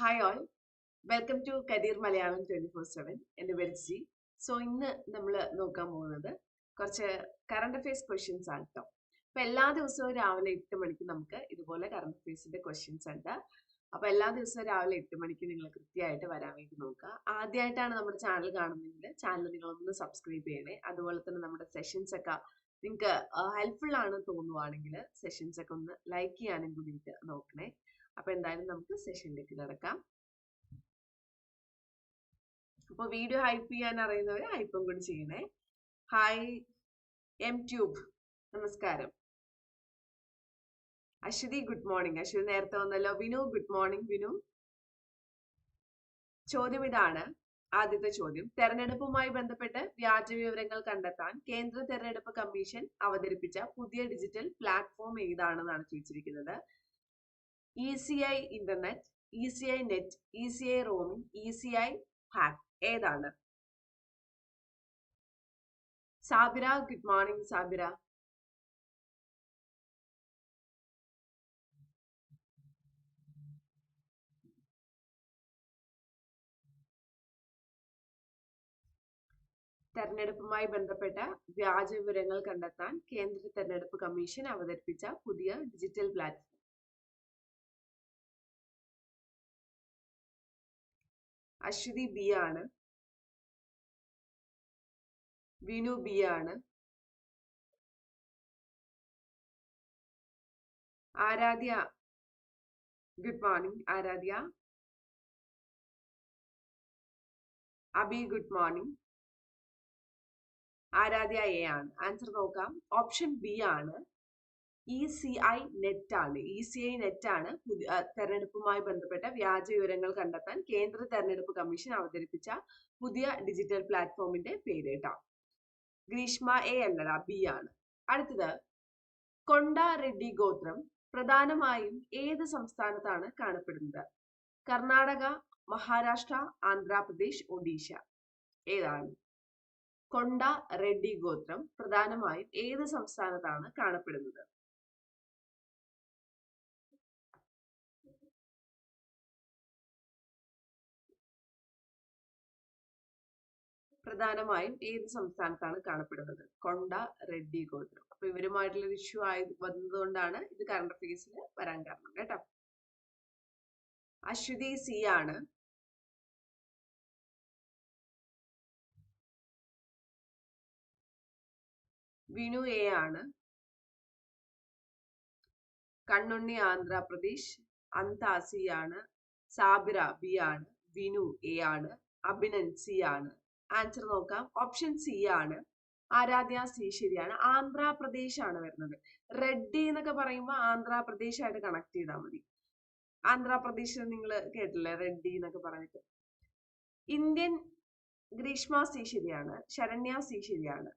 Hi all welcome to career Malayalam twenty four seven എന്റെ പേര് G. So ഇന്ന് നമ്മൾ നോക്കാൻ പോകുന്നത് കുറച്ച് കറണ്ട് അഫയേഴ്സ് ക്വസ്റ്റ്യൻസ് ആണ് കേട്ടോ അപ്പം എല്ലാ ദിവസവും രാവിലെ എട്ട് മണിക്ക് നമുക്ക് ഇതുപോലെ കറണ്ട് അഫയേഴ്സിന്റെ ക്വസ്റ്റ്യൻസ് ഉണ്ട്. അപ്പോൾ എല്ലാ ദിവസവും രാവിലെ എട്ട് മണിക്ക് നിങ്ങൾ കൃത്യമായിട്ട് വരാൻ വേണ്ടി നോക്കുക. ആദ്യമായിട്ടാണ് നമ്മുടെ ചാനൽ കാണുന്നതെങ്കിൽ ചാനൽ നിങ്ങളൊന്ന് സബ്സ്ക്രൈബ് ചെയ്യണേ. അതുപോലെ തന്നെ നമ്മുടെ സെഷൻസ് ഒക്കെ നിങ്ങൾക്ക് ഹെൽപ്ഫുൾ ആണ് തോന്നുവാണെങ്കിൽ സെഷൻസ് ഒക്കെ ഒന്ന് ലൈക്ക് ചെയ്യാനും കൂടിയിട്ട് നോക്കണേ. അപ്പൊ എന്തായാലും നമുക്ക് സെഷനിലേക്ക് കിടക്കാം. അപ്പൊ വീഡിയോ ഹൈപ്പ് ചെയ്യാൻ അറിയുന്നവർ ഹൈപ്പും കൂടി ചെയ്യണേ. ഹായ് എം ട്യൂബ് നമസ്കാരം. അശ്വതി ഗുഡ് മോർണിംഗ് അശ്വതി നേരത്തെ വന്നല്ലോ. Vinu good morning Vinu. ചോദ്യം ഇതാണ്. ആദ്യത്തെ ചോദ്യം. തെരഞ്ഞെടുപ്പുമായി ബന്ധപ്പെട്ട് വ്യാജ വിവരങ്ങൾ കണ്ടെത്താൻ കേന്ദ്ര തെരഞ്ഞെടുപ്പ് കമ്മീഷൻ അവതരിപ്പിച്ച പുതിയ ഡിജിറ്റൽ പ്ലാറ്റ്ഫോം ഏതാണെന്നാണ് ചോദിച്ചിരിക്കുന്നത്. E C I internet E C I net E C I roaming E C I hack ഏതാണ്? സാബിര ഗുഡ് മോർണിംഗ് സാബിര തെരഞ്ഞെടുപ്പുമായി ബന്ധപ്പെട്ട വ്യാജ വിവരങ്ങൾ കണ്ടെത്താൻ കേന്ദ്ര തെരഞ്ഞെടുപ്പ് കമ്മീഷൻ അവതരിപ്പിച്ച പുതിയ ഡിജിറ്റൽ പ്ലാറ്റ്ഫോം. അശ്വതി ബി ആണ്. വിനു ബി ആണ്. Aradhya good morning. Aradhya. Abi good morning. Aradhya A ആണ്. ആൻസർ നോക്കാം. ഓപ്ഷൻ ബി ആണ്. ഇ സി ഐ നെറ്റ് ആണ്. ഇ സി ഐ നെറ്റ് ആണ് തെരഞ്ഞെടുപ്പുമായി ബന്ധപ്പെട്ട വ്യാജ വിവരങ്ങൾ കണ്ടെത്താൻ കേന്ദ്ര തെരഞ്ഞെടുപ്പ് കമ്മീഷൻ അവതരിപ്പിച്ച പുതിയ ഡിജിറ്റൽ പ്ലാറ്റ്ഫോമിന്റെ പേര് കേട്ടോ. ഗ്രീഷ്മ എ അല്ലട ബി ആണ്. അടുത്തത് കൊണ്ട റെഡ്ഡി ഗോത്രം പ്രധാനമായും ഏത് സംസ്ഥാനത്താണ് കാണപ്പെടുന്നത്? കർണാടക മഹാരാഷ്ട്ര ആന്ധ്രാപ്രദേശ് ഒഡീഷ. ഏതാണ്? കൊണ്ട റെഡ്ഡി ഗോത്രം പ്രധാനമായും ഏത് സംസ്ഥാനത്താണ് കാണപ്പെടുന്നത്? പ്രധാനമായും ഏത് സംസ്ഥാനത്താണ് കാണപ്പെടുന്നത്. കൊണ്ട റെഡ്ഡി ഗോത്രം അപ്പൊ ഇവരുമായിട്ടുള്ള ഒരു ഇഷ്യൂ ആയി വന്നതുകൊണ്ടാണ് ഇത് കറണ്ട് അഫയേഴ്സിൽ വരാൻ കാരണം കേട്ടോ. അശ്വതി സി ആണ്. വിനു എ ആണ്. കണ്ണുണ്ണി ആന്ധ്രാപ്രദേശ്. അന്താസി ആണ്. സാബിറ ബി ആണ്. വിനു എ ആണ്. അഭിനൻ സി ആണ്. ആൻസർ നോക്കാം. ഓപ്ഷൻ സി ആണ്. ആരാധ്യ സി ശരിയാണ്. ആന്ധ്രാപ്രദേശ് ആണ് വരുന്നത്. റെഡ്ഡി എന്നൊക്കെ പറയുമ്പോൾ ആന്ധ്രാപ്രദേശ് ആയിട്ട് കണക്ട് ചെയ്താൽ മതി. ആന്ധ്രാപ്രദേശ് നിങ്ങൾ കേട്ടില്ലേ? റെഡ്ഡി എന്നൊക്കെ പറഞ്ഞിട്ട്. ഇന്ത്യൻ ഗ്രീഷ്മ സി ശരിയാണ്. ശരണ്യ സി ശരിയാണ്.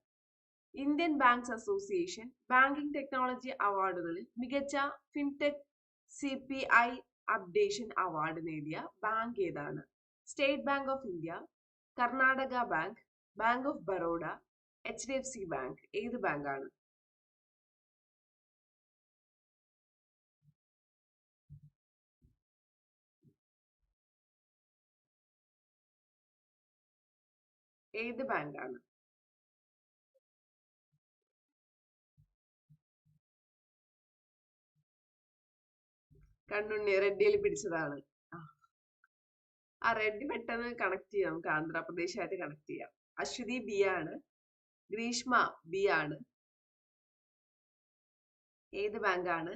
Indian banks association banking technology അവാർഡുകളിൽ മികച്ച fintech C P I updation award നേടിയ ബാങ്ക് ഏതാണ്? State bank of India Karnataka bank bank of Baroda H D F C bank ഏത് ബാങ്കാണ്? ഏത് ബാങ്കാണ്? കണ്ണുണ്ണി റെഡ്ഡിയിൽ പിടിച്ചതാണ്. ആ റെഡ് പെട്ടെന്ന് കണക്ട് ചെയ്യാം. നമുക്ക് ആന്ധ്രാപ്രദേശായിട്ട് കണക്ട് ചെയ്യാം. അശ്വതി ബി ആണ്. ഗ്രീഷ്മ ബി ആണ്. ഏത് ബാങ്കാണ്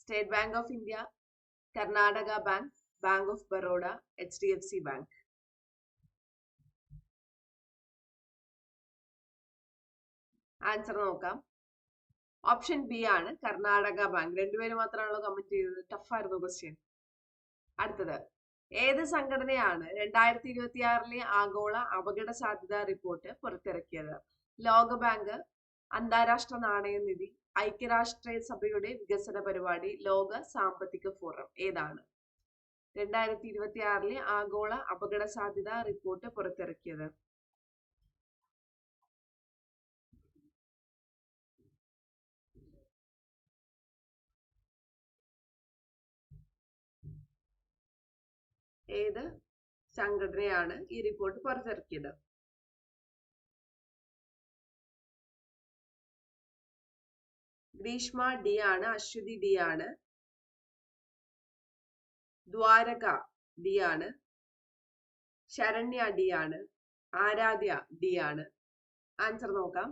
state bank of India Karnataka bank bank of Baroda H D F C bank answer നോക്കാം. ഓപ്ഷൻ ബി ആണ് കർണാടക ബാങ്ക് രണ്ടുപേര് മാത്രമാണല്ലോ കമന്റ് ചെയ്തത്. ടഫായിരുന്നു ക്വസ്റ്റ്യൻ അടുത്തത്. ഏത് സംഘടനയാണ് രണ്ടായിരത്തി ഇരുപത്തി ആറിലെ ആഗോള അപകട സാധ്യത റിപ്പോർട്ട് പുറത്തിറക്കിയത്? ലോകബാങ്ക് അന്താരാഷ്ട്ര നാണയനിധി ഐക്യരാഷ്ട്ര സഭയുടെ വികസന പരിപാടി ലോക സാമ്പത്തിക ഫോറം ഏതാണ്? രണ്ടായിരത്തി ഇരുപത്തി ആറിലെ ആഗോള അപകട സാധ്യത റിപ്പോർട്ട് പുറത്തിറക്കിയത്. ഏത് സംഘടനയാണ് ഈ റിപ്പോർട്ട് പുറത്തിറക്കിയത്? ഗ്രീഷ്മ ഡി ആണ് അശ്വതി ഡി ആണ് ദ്വാരക ഡി ആണ് ശരണ്യ ഡി ആണ് ആരാധ്യ ഡി ആണ്. ആൻസർ നോക്കാം.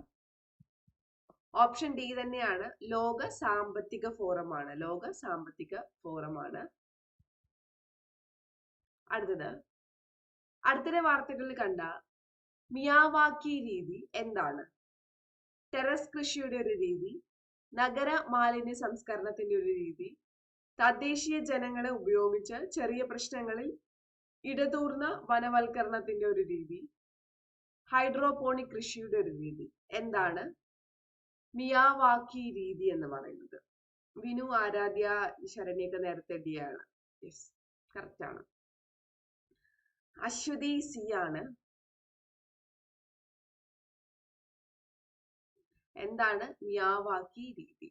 ഓപ്ഷൻ ഡി തന്നെയാണ്. ലോക സാമ്പത്തിക ഫോറമാണ് ലോക സാമ്പത്തിക ഫോറമാണ് അടുത്തത്. അടുത്തിടെ വാർത്തകളിൽ കണ്ട മിയാവാക്കി രീതി എന്താണ്? ടെറസ് കൃഷിയുടെ ഒരു രീതി നഗര മാലിന്യ സംസ്കരണത്തിന്റെ ഒരു രീതി തദ്ദേശീയ ജനങ്ങളെ ഉപയോഗിച്ച് ചെറിയ പ്രശ്നങ്ങളിൽ ഇടതൂർന്ന വനവൽക്കരണത്തിന്റെ ഒരു രീതി ഹൈഡ്രോപോണിക് കൃഷിയുടെ ഒരു രീതി. എന്താണ്? മിയാവാക്കി രീതി എന്ന് പറയുന്നത്. വിനു ആരാധ്യ ശരണ്യൊക്കെ നേരത്തെ ഡിയാണ് യെസ് കറക്റ്റ് ആണ്. അശ്വതി സി ആണ്. എന്താണ് മിയാവാക്കി രീതി?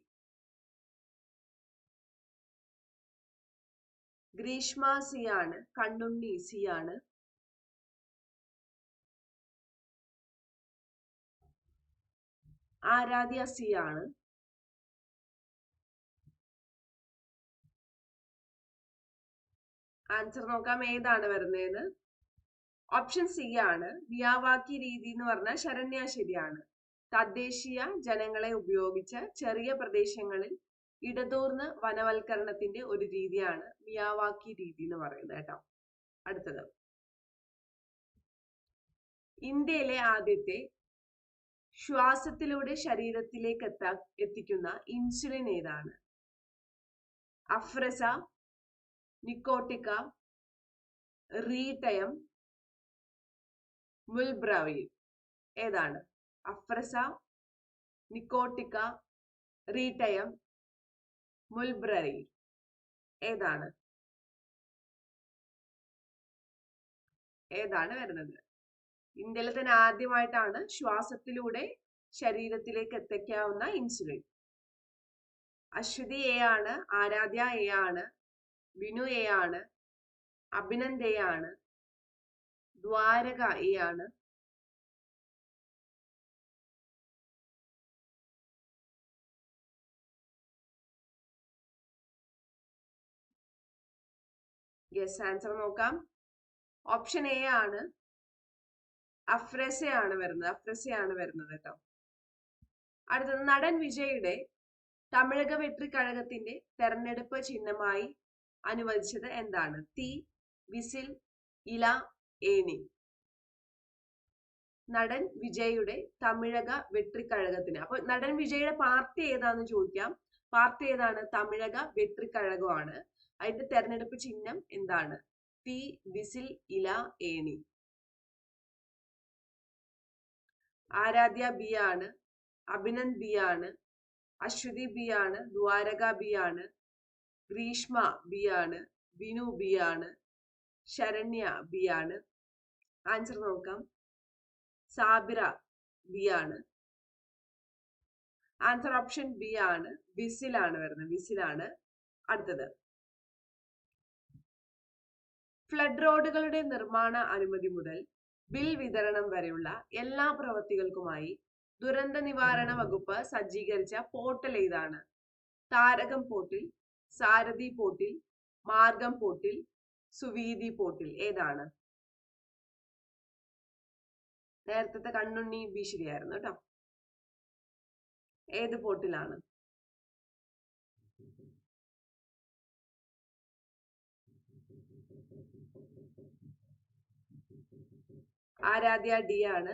ഗ്രീഷ്മ സി ആണ് കണ്ണുണ്ണി സി ആണ്. ആരാധ്യ സി ആണ്. ആൻസർ നോക്കാം. ഏതാണ് വരുന്നതെന്ന് ഓപ്ഷൻ സി ആണ്. മിയാവാക്കി രീതി എന്ന് പറഞ്ഞാൽ ശരണ്യ ശരിയാണ് തദ്ദേശീയ ജനങ്ങളെ ഉപയോഗിച്ച് ചെറിയ പ്രദേശങ്ങളിൽ ഇടതൂർന്ന് വനവൽക്കരണത്തിന്റെ ഒരു രീതിയാണ് മിയാവാക്കി രീതി എന്ന് പറയുന്നത് കേട്ടോ. അടുത്തത്. ഇന്ത്യയിലെ ആദ്യത്തെ ശ്വാസത്തിലൂടെ ശരീരത്തിലേക്ക് എത്താ എത്തിക്കുന്ന ഇൻസുലിൻ ഏതാണ്? അഫ്രസ നിക്കോട്ടിക്ക റീടയം മുൽബ്രവീൻ ഏതാണ്? അഫ്രസ നിക്കോട്ടിക്ക റീറ്റയം മുൽബ്രറി ഏതാണ്? ഏതാണ് വരുന്നത്? ഇന്ത്യയിൽ തന്നെ ആദ്യമായിട്ടാണ് ശ്വാസത്തിലൂടെ ശരീരത്തിലേക്ക് എത്തിക്കാവുന്ന ഇൻസുലിൻ അശ്വതി എ ആണ് ആരാധ്യ എ ആണ് വിനു എ ആണ് അഭിനന്ദ് എ ആണ്. ദ്വാരക ആണ് യെസ് ആൻസർ നോക്കാം. ഓപ്ഷൻ എ ആണ്. അഫ്രസയാണ് വരുന്നത്. അഫ്രസയാണ് വരുന്നത് കേട്ടോ. അടുത്തത് നടൻ വിജയുടെ തമിഴക വെട്രി കഴകത്തിന്റെ തെരഞ്ഞെടുപ്പ് ചിഹ്നമായി അനുവദിച്ചത് എന്താണ്? തീ വിസിൽ ഇല ഏണി നടൻ വിജയുടെ തമിഴക വെട്രിക്കഴകത്തിന്. അപ്പൊ നടൻ വിജയുടെ പാർട്ടി ഏതാന്ന് ചോദിക്കാം. പാർട്ടി ഏതാണ്? തമിഴക വെട്രിക്കഴകമാണ്. അതിന്റെ തെരഞ്ഞെടുപ്പ് ചിഹ്നം എന്താണ്? തീ വിസിൽ ഇല ഏണി ആരാധ്യ ബി ആണ്. അഭിനന്ദ് ബി ആണ്. അശ്വതി ബി ആണ്. ദ്വാരക ബി ആണ്. ഗ്രീഷ്മ ബി ആണ്. വിനു ബി ആണ്. ശരണ്യ ബി ആണ്. ആൻസർ നോക്കാം. സാബിറ ബി ആണ്. ആൻസർ ഓപ്ഷൻ ബി ആണ്. വിസിലാണ് വരുന്നത്. വിസിലാണ് അടുത്തത്. ഫ്ലഡ് റോഡുകളുടെ നിർമ്മാണ അനുമതി മുതൽ ബിൽ വിതരണം വരെയുള്ള എല്ലാ പ്രവൃത്തികൾക്കുമായി ദുരന്ത നിവാരണ വകുപ്പ് സജ്ജീകരിച്ച പോർട്ടൽ ഏതാണ്? താരകം പോർട്ടിൽ സാരഥി പോർട്ടിൽ മാർഗം പോർട്ടിൽ സുവീതി പോർട്ടിൽ ഏതാണ്? നേരത്തെ കണ്ണുണ്ണി ബി ശരിയായിരുന്നു കേട്ടോ. ഏത് പോട്ടിലാണ്? ആരാധ്യ ഡി ആണ്.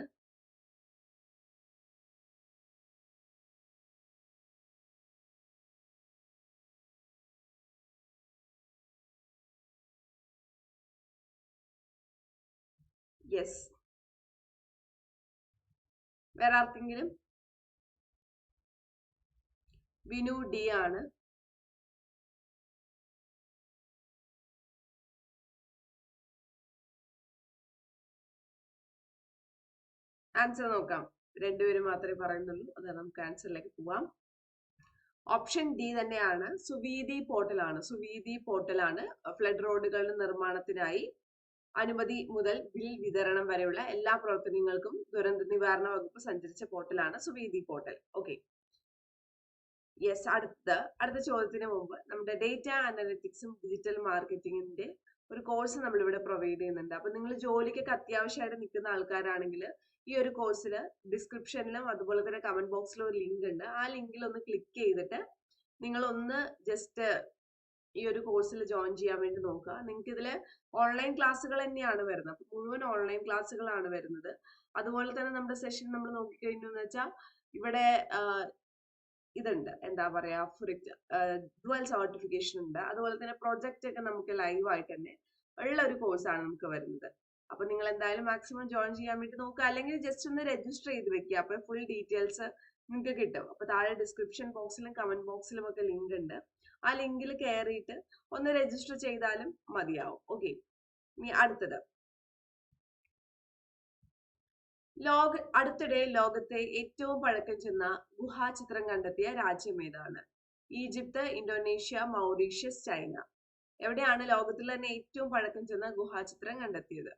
യെസ്. വേറെ ആർക്കെങ്കിലും? വിനു ഡി ആണ്. ആൻസർ നോക്കാം. രണ്ടുപേരും മാത്രമേ പറയുന്നുള്ളൂ. അത് നമുക്ക് ആൻസറിലേക്ക് പോവാം. ഓപ്ഷൻ ഡി തന്നെയാണ്. സുവീതി പോർട്ടലാണ് സുവീതി പോർട്ടലാണ് ഫ്ലഡ് റോഡുകളുടെ നിർമ്മാണത്തിനായി അനുമതി മുതൽ ബിൽ വിതരണം വരെയുള്ള എല്ലാ പ്രവർത്തനങ്ങൾക്കും ദുരന്ത നിവാരണ വകുപ്പ് സഞ്ചരിച്ച പോർട്ടലാണ് സുവേദി പോർട്ടൽ. ഓക്കെ യെസ് അടുത്ത അടുത്ത ചോദ്യത്തിന് മുമ്പ് നമ്മുടെ ഡേറ്റ അനലിറ്റിക്സും ഡിജിറ്റൽ മാർക്കറ്റിംഗിന്റെ ഒരു കോഴ്സ് നമ്മൾ ഇവിടെ പ്രൊവൈഡ് ചെയ്യുന്നുണ്ട്. അപ്പൊ നിങ്ങൾ ജോലിക്കൊക്കെ അത്യാവശ്യമായിട്ട് നിൽക്കുന്ന ആൾക്കാരാണെങ്കിൽ ഈ ഒരു കോഴ്സിൽ ഡിസ്ക്രിപ്ഷനിലും അതുപോലെ തന്നെ കമന്റ് ബോക്സിലും ഒരു ലിങ്ക് ഉണ്ട്. ആ ലിങ്കിൽ ഒന്ന് ക്ലിക്ക് ചെയ്തിട്ട് നിങ്ങൾ ഒന്ന് ജസ്റ്റ് ഈ ഒരു കോഴ്സിൽ ജോയിൻ ചെയ്യാൻ വേണ്ടി നോക്കുക. നിങ്ങൾക്ക് ഇതിൽ ഓൺലൈൻ ക്ലാസ്സുകൾ തന്നെയാണ് വരുന്നത്. അപ്പൊ മുഴുവൻ ഓൺലൈൻ ക്ലാസ്സുകളാണ് വരുന്നത്. അതുപോലെ തന്നെ നമ്മുടെ സെഷൻ നമ്മൾ നോക്കിക്കഴിഞ്ഞു എന്ന് വെച്ചാൽ ഇവിടെ ഇതുണ്ട്. എന്താ പറയാ ഡുവൽ സർട്ടിഫിക്കേഷൻ ഉണ്ട്. അതുപോലെ തന്നെ പ്രൊജക്റ്റ് ഒക്കെ നമുക്ക് ലൈവ് ആയിട്ട് തന്നെ ഉള്ള ഒരു കോഴ്സാണ് നമുക്ക് വരുന്നത്. അപ്പൊ നിങ്ങൾ എന്തായാലും മാക്സിമം ജോയിൻ ചെയ്യാൻ വേണ്ടി നോക്കുക. അല്ലെങ്കിൽ ജസ്റ്റ് ഒന്ന് രജിസ്റ്റർ ചെയ്ത് വെക്കുക. അപ്പൊ ഫുൾ ഡീറ്റെയിൽസ് നിങ്ങൾക്ക് കിട്ടും. അപ്പൊ താഴെ ഡിസ്ക്രിപ്ഷൻ ബോക്സിലും കമന്റ് ബോക്സിലും ഒക്കെ ലിങ്ക് ഉണ്ട്. ആ ലിങ്കിൽ കയറിയിട്ട് ഒന്ന് രജിസ്റ്റർ ചെയ്താലും മതിയാവും. ഓക്കെ അടുത്തത്. ലോക അടുത്തിടെ ലോകത്തെ ഏറ്റവും പഴക്കം ചെന്ന ഗുഹാചിത്രം കണ്ടെത്തിയ രാജ്യം ഏതാണ്? Egypt Indonesia Mauritius China. എവിടെയാണ് ലോകത്തിൽ തന്നെ ഏറ്റവും പഴക്കം ചെന്ന ഗുഹാചിത്രം കണ്ടെത്തിയത്?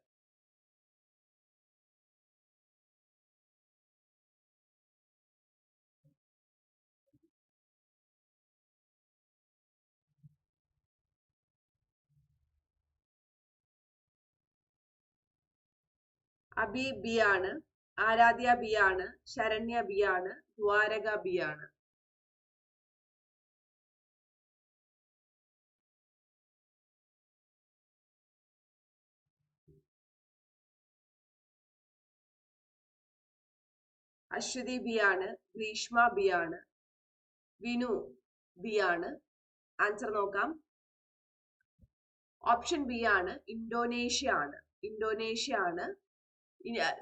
അബി ബി ആണ് ആരാധ്യ ബി ആണ് ശരണ്യ ബി ആണ് ദ്വാരക ബി ആണ്. അശ്വതി ബി ആണ് ഗ്രീഷ്മ ബി ആണ് വിനു ബി ആണ്. ആൻസർ നോക്കാം. ഓപ്ഷൻ ബി ആണ് ഇൻഡോനേഷ്യ ആണ്. ഇൻഡോനേഷ്യ ആണ്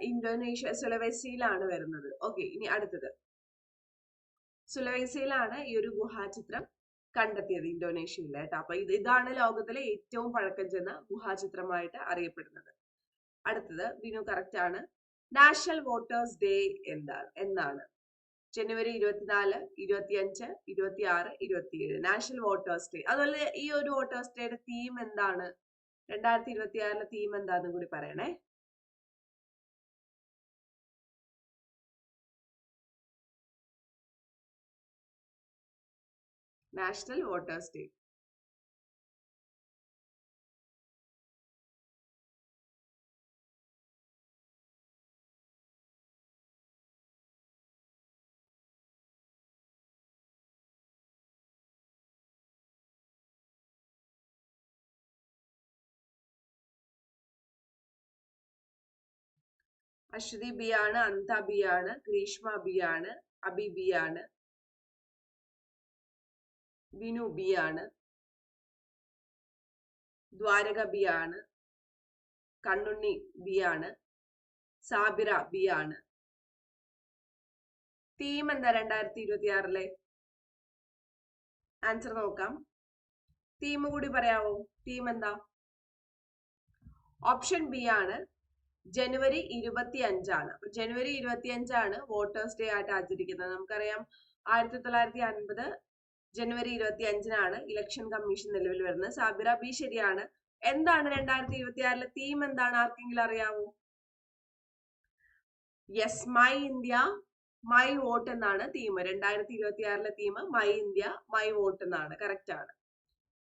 ഇന്തോനേഷ്യ സുലവേസിയിലാണ് വരുന്നത്. ഓക്കെ ഇനി അടുത്തത്. സുലവേസിയിലാണ് ഈ ഒരു ഗുഹാചിത്രം കണ്ടെത്തിയത് ഇന്തോനേഷ്യയിൽ കേട്ടോ. അപ്പൊ ഇത് ഇതാണ് ലോകത്തിലെ ഏറ്റവും പഴക്കം ചെന്ന ഗുഹാചിത്രമായിട്ട് അറിയപ്പെടുന്നത്. അടുത്തത് വിനു കറക്റ്റ് ആണ്. നാഷണൽ വോട്ടേഴ്സ് ഡേ എന്താണ് എന്നാണ്. ജനുവരി ഇരുപത്തിനാല് ഇരുപത്തിയഞ്ച് ഇരുപത്തി ആറ് ഇരുപത്തിയേഴ്. നാഷണൽ വോട്ടേഴ്സ് ഡേ അതുപോലെ ഈ ഒരു വോട്ടേഴ്സ് ഡേയുടെ തീം എന്താണ്? രണ്ടായിരത്തി ഇരുപത്തി ആറിലെ തീം എന്താണെന്നും കൂടി പറയണേ. National voters day Aswathy B ആണ് അന്ത ബി ആണ് ഗ്രീഷ്മ ബി ആണ് അബി ബി ആണ് വിനു ബി ആണ്. ദ്വാരക ബി ആണ്. കണ്ണുണ്ണി ബി ആണ്. സാബിറ ബി ആണ്. തീം എന്താ രണ്ടായിരത്തി ഇരുപത്തി ആറിലെ ആൻസർ നോക്കാം. തീം കൂടി പറയാവോ? തീം എന്താ? ഓപ്ഷൻ ബി ആണ്. ജനുവരി ഇരുപത്തി അഞ്ചാണ് ജനുവരി ഇരുപത്തി അഞ്ചാണ് വോട്ടേഴ്സ് ഡേ ആയിട്ട് ആചരിക്കുന്നത്. നമുക്കറിയാം ആയിരത്തി തൊള്ളായിരത്തി അൻപത് ജനുവരി ഇരുപത്തി അഞ്ചിനാണ് ഇലക്ഷൻ കമ്മീഷൻ നിലവിൽ വരുന്നത്. സാബിറ ബി ശരിയാണ്. എന്താണ് രണ്ടായിരത്തി ഇരുപത്തി ആറിലെ തീം എന്താണ്? ആർക്കെങ്കിലും അറിയാവോ? Yes my India my vote എന്നാണ് തീം രണ്ടായിരത്തി ഇരുപത്തി ആറിലെ theme my India my vote എന്നാണ്. കറക്റ്റ് ആണ്.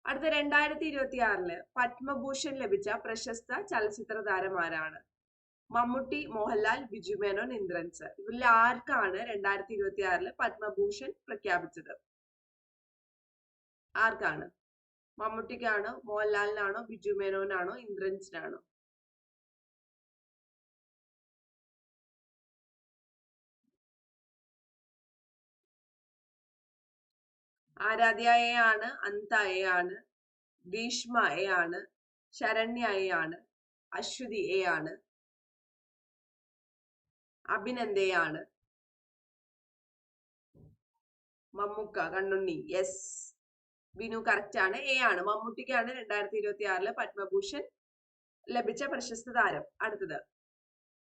അടുത്ത രണ്ടായിരത്തി ഇരുപത്തി ആറിൽ പത്മഭൂഷൺ ലഭിച്ച പ്രശസ്ത ചലച്ചിത്ര താരം ആരാണ്? മമ്മൂട്ടി മോഹൻലാൽ ബിജു മേനോൻ ഇന്ദ്രൻസ്. ഇവരിൽ ആർക്കാണ് രണ്ടായിരത്തി ഇരുപത്തി ആറിൽ പത്മഭൂഷൺ പ്രഖ്യാപിച്ചത്? ആർക്കാണ്? മമ്മൂട്ടിക്കാണോ മോഹൻലാലിനാണോ ബിജു മേനോനാണോ ഇന്ദ്രൻസിനാണോ? ആരാധ്യ എ ആണ് അന്ത എ ആണ് ഭീഷ്മ എ ആണ് ശരണ്യ എ ആണ് അശ്വതി എ ആണ് അഭിനന്ദയാണ് മമ്മൂക്ക കണ്ണുണ്ണി യെസ്. വിനു കറക്റ്റ് ആണ് എ ആണ്. മമ്മൂട്ടിക്കാണ് രണ്ടായിരത്തി ഇരുപത്തി ആറിലെ പത്മഭൂഷൺ ലഭിച്ച പ്രശസ്ത താരം. അടുത്തത്.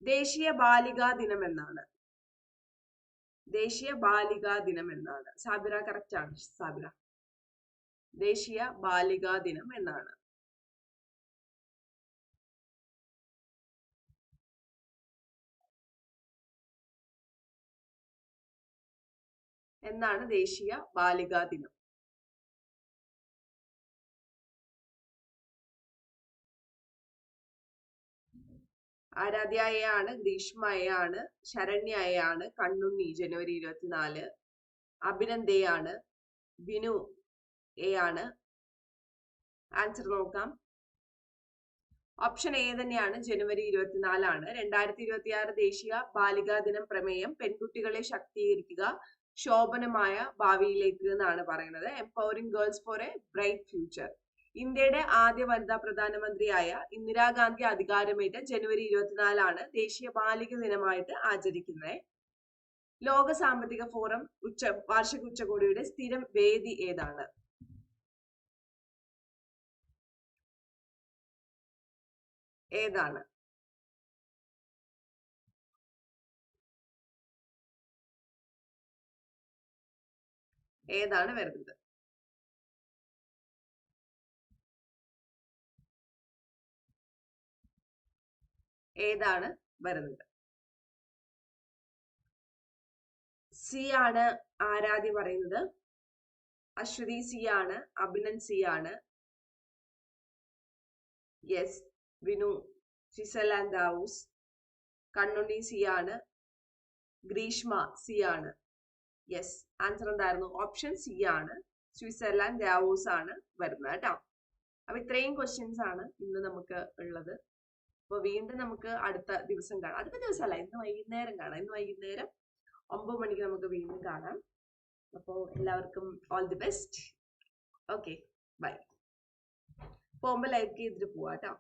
ദേശീയ ബാലികാ ദിനം എന്നാണ്. ദേശീയ ബാലികാ ദിനം എന്നാണ്. സാബിറ കറക്റ്റ് ആണ് സാബിറ. ദേശീയ ബാലികാ ദിനം എന്നാണ്. എന്നാണ് ദേശീയ ബാലികാ ദിനം. ആരാധ്യായാണ് ഗ്രീഷ്മയാണ് ശരണ്യയാണ് കണ്ണുണ്ണി ജനുവരി ഇരുപത്തിനാല്. അഭിനന്ദയാണ് വിനു എ ആണ് ആൻസർ നോക്കാം. ഓപ്ഷൻ എ തന്നെയാണ് ജനുവരി ഇരുപത്തിനാലാണ്. രണ്ടായിരത്തി ഇരുപത്തി ആറ് ദേശീയ ബാലികാ ദിനം പ്രമേയം പെൺകുട്ടികളെ ശാക്തീകരിക്കുക ശോഭനമായ ഭാവിയിലേക്ക് എന്നാണ് പറയുന്നത്. Empowering girls for a bright future ഇന്ത്യയുടെ ആദ്യ വനിതാ പ്രധാനമന്ത്രിയായ ഇന്ദിരാഗാന്ധി അധികാരമേറ്റ ജനുവരി ഇരുപത്തിനാലാണ് ദേശീയ ബാലിക ദിനമായിട്ട് ആചരിക്കുന്നത്. ലോക സാമ്പത്തിക ഫോറം ഉച്ച വാർഷിക ഉച്ചകോടിയുടെ സ്ഥിരം വേദി ഏതാണ്? ഏതാണ്? ഏതാണ് വരുന്നത്? ഏതാണ് വരുന്നത്? സി ആണ് ആരാധ്യ പറയുന്നത്. അശ്വതി സി ആണ് അഭിനൻ സി ആണ്. Yes Vinu Switzerland Davos Kannunni C ആണ്. ഗ്രീഷ്മ സി ആണ്. യെസ് ആൻസർ എന്തായിരുന്നു? ഓപ്ഷൻ സി ആണ്. സ്വിറ്റ്സർലാൻഡ് ദാവൂസ് ആണ് വരുന്നത് കേട്ടോ. അപ്പൊ ഇത്രയും ക്വസ്റ്റ്യൻസ് ആണ് ഇന്ന് നമുക്ക് ഉള്ളത്. അപ്പൊ വീണ്ടും നമുക്ക് അടുത്ത ദിവസം കാണാം. അടുത്ത ദിവസമല്ല ഇന്ന് വൈകുന്നേരം കാണാം. ഇന്ന് വൈകുന്നേരം ഒമ്പത് മണിക്ക് നമുക്ക് വീണ്ടും കാണാം. അപ്പോൾ എല്ലാവർക്കും all the best okay bye പോകുമ്പോൾ ലൈക്ക് ചെയ്തിട്ട് പോവാം കേട്ടോ